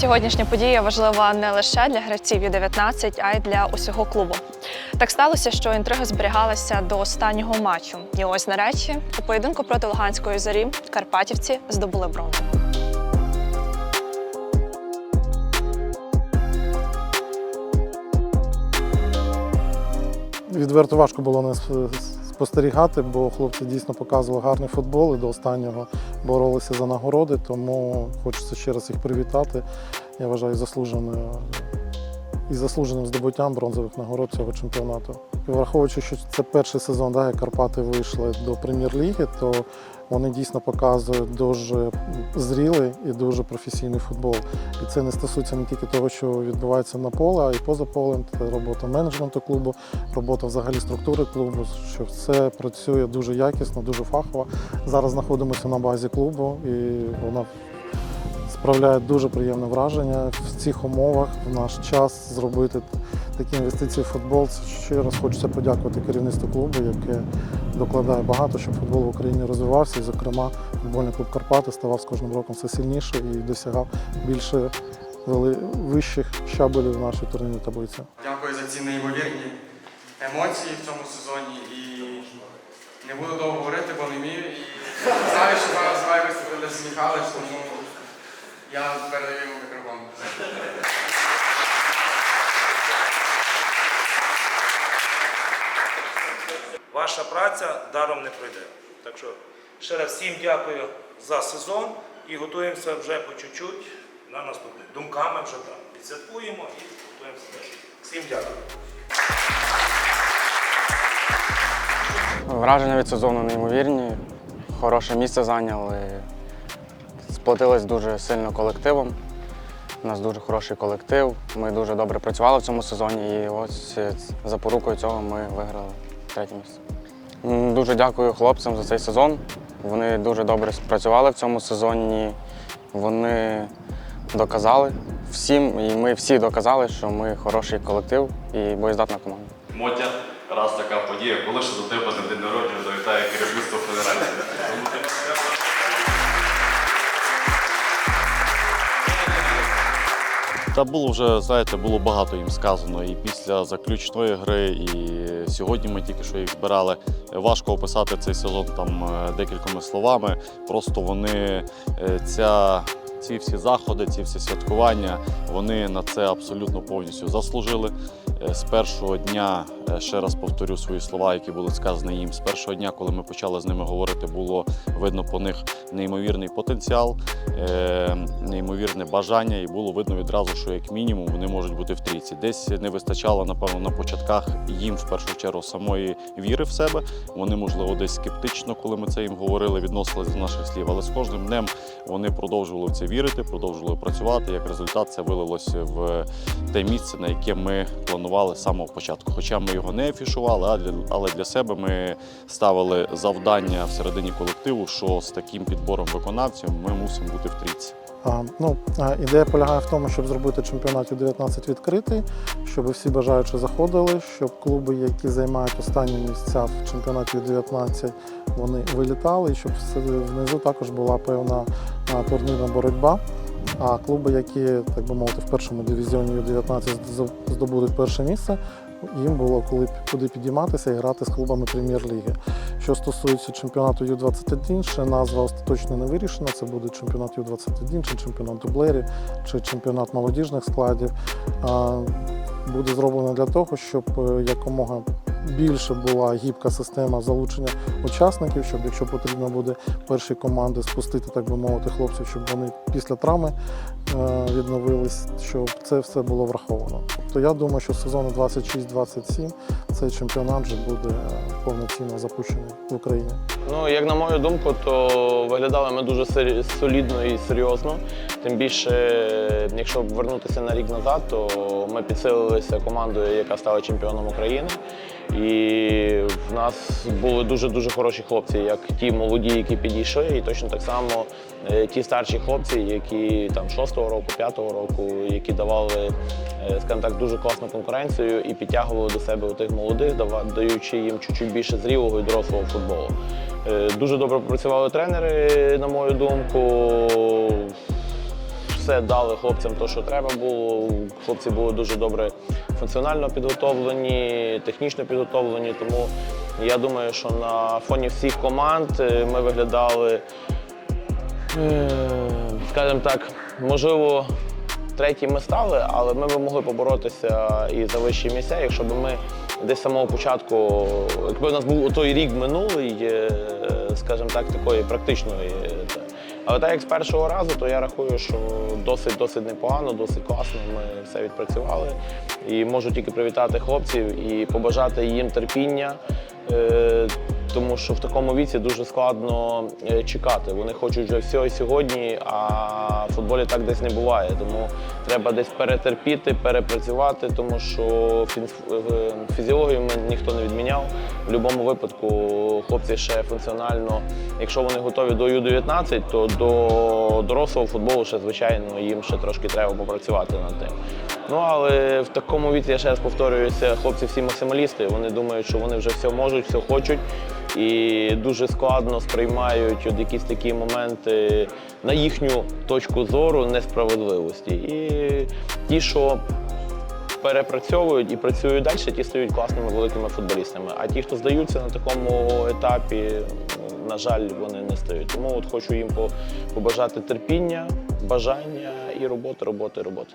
Сьогоднішня подія важлива не лише для гравців Ю-19, а й для усього клубу. Так сталося, що інтрига зберігалася до останнього матчу. І ось нарешті у поєдинку проти Луганської зорі Карпатівці здобули бронзу. Відверто важко було нас спостерігати, бо хлопці дійсно показували гарний футбол і до останнього боролися за нагороди, тому хочеться ще раз їх привітати. Я вважаю заслуженою і заслуженим здобуттям бронзових нагород цього чемпіонату. І враховуючи, що це перший сезон, да, як Карпати вийшли до прем'єр-ліги, то вони дійсно показують дуже зрілий і дуже професійний футбол. І це не стосується не тільки того, що відбувається на поле, а й поза полем. Це робота менеджменту клубу, робота взагалі структури клубу, що все працює дуже якісно, дуже фахово. Зараз знаходимося на базі клубу і вона справляє дуже приємне враження в цих умовах в наш час зробити такі інвестиції в футбол. Це Ще раз хочеться подякувати керівництву клубу, яке докладає багато, щоб футбол в Україні розвивався. І, зокрема, футбольний клуб Карпати ставав з кожним роком все сильніше і досягав більше вели- вищих щабелів в нашій турнірній таблиці. Дякую за ці неймовірні емоції в цьому сезоні і не буду довго говорити, бо не вмію. І знаю, що зараз виступити Лесі Михайлович, тому я передаю мікрофон. Ваша праця даром не пройде. Так що ще раз всім дякую за сезон і готуємося вже по чуть-чуть на наступне. Думками вже там. Відсвяткуємо і готуємося далі. Всім дякую. Враження від сезону неймовірні. Хороше місце зайняли. Сплотились дуже сильно колективом. У нас дуже хороший колектив. Ми дуже добре працювали в цьому сезоні і ось е, за порукою цього ми виграли третє місце. Дуже дякую хлопцям за цей сезон. Вони дуже добре спрацювали в цьому сезоні. Вони доказали всім, і ми всі доказали, що ми хороший колектив і боєздатна команда. Мотя, раз така подія, коли ще до тебе на день народження завітає керівництво федерації. Та було вже, знаєте, було багато їм сказано і після заключної гри, і сьогодні ми тільки що їх збирали. Важко описати цей сезон там е, декількома словами. Просто вони е, ця. Ці всі заходи, ці всі святкування, вони на це абсолютно повністю заслужили. Е, З першого дня, ще раз повторю свої слова, які були сказані їм. З першого дня, коли ми почали з ними говорити, було видно по них неймовірний потенціал, е, неймовірне бажання, і було видно відразу, що як мінімум вони можуть бути в трійці. Десь не вистачало, напевно, на початках їм в першу чергу самої віри в себе. Вони, можливо, десь скептично, коли ми це їм говорили, відносились до наших слів. Але з кожним днем вони продовжували в це вірити, продовжували працювати. Як результат, це вилилося в те місце, на яке ми планували з самого початку. Хоча ми його не афішували, але для себе ми ставили завдання всередині колективу, що з таким підбором виконавців ми мусимо бути в трійці. А, ну, ідея полягає в тому, щоб зробити чемпіонат U19 відкритий, щоб всі бажаючі заходили, щоб клуби, які займають останні місця в чемпіонаті U19, вони вилітали, і щоб внизу також була певна турнірна боротьба. А клуби, які, так би мовити, в першому дивізіоні U19 здобудуть перше місце, їм було коли куди підійматися і грати з клубами прем'єр-ліги. Що стосується чемпіонату Ю-21, ще назва остаточно не вирішена. Це буде чемпіонат Ю-21, чи чемпіонат дублерів, чи чемпіонат молодіжних складів. Буде зроблено для того, щоб е, якомога більше була гібка система залучення учасників, щоб якщо потрібно буде перші команди спустити, так би мовити, хлопців, щоб вони після травми е, відновились, щоб це все було враховано. Тобто я думаю, що сезону 26-27 цей чемпіонат вже буде е, повноцінно запущений в Україні. Ну, як на мою думку, то виглядали ми дуже солідно і серйозно. Тим більше, якщо вернутися на рік назад, то ми підсилилися командою, яка стала чемпіоном України. І в нас були дуже-дуже хороші хлопці, як ті молоді, які підійшли, і точно так само е, ті старші хлопці, які там шостого року, п'ятого року, які давали, е, скажімо так, дуже класну конкуренцію і підтягували до себе тих молодих, даючи їм чуть-чуть більше зрілого і дорослого футболу. Е, Дуже добре працювали тренери, на мою думку. все дали хлопцям те, що треба було. Хлопці були дуже добре функціонально підготовлені, технічно підготовлені. Тому я думаю, що на фоні всіх команд е, ми виглядали, е, скажімо так, можливо, треті ми стали, але ми б могли поборотися і за вищі місця, якщо б ми десь з самого початку, якби у нас був той рік минулий, е, скажімо так, такої практичної. Е. Але так як з першого разу, то я рахую, що досить досить непогано, досить класно. Ми все відпрацювали. І можу тільки привітати хлопців і побажати їм терпіння. Тому що в такому віці дуже складно е, чекати. Вони хочуть вже все сьогодні, а в футболі так десь не буває. Тому треба десь перетерпіти, перепрацювати, тому що е, фізіологію ми ніхто не відміняв. В будь-якому випадку хлопці ще функціонально, якщо вони готові до Ю-19, то до дорослого футболу ще, звичайно, їм ще трошки треба попрацювати над тим. Ну але в такому віці я ще раз повторююся, хлопці всі максималісти. Вони думають, що вони вже все можуть, все хочуть. І дуже складно сприймають от якісь такі моменти на їхню точку зору несправедливості. І ті, що перепрацьовують і працюють далі, ті стають класними великими футболістами. А ті, хто здаються на такому етапі, на жаль, вони не стають. Тому от хочу їм побажати терпіння, бажання і роботи, роботи, роботи.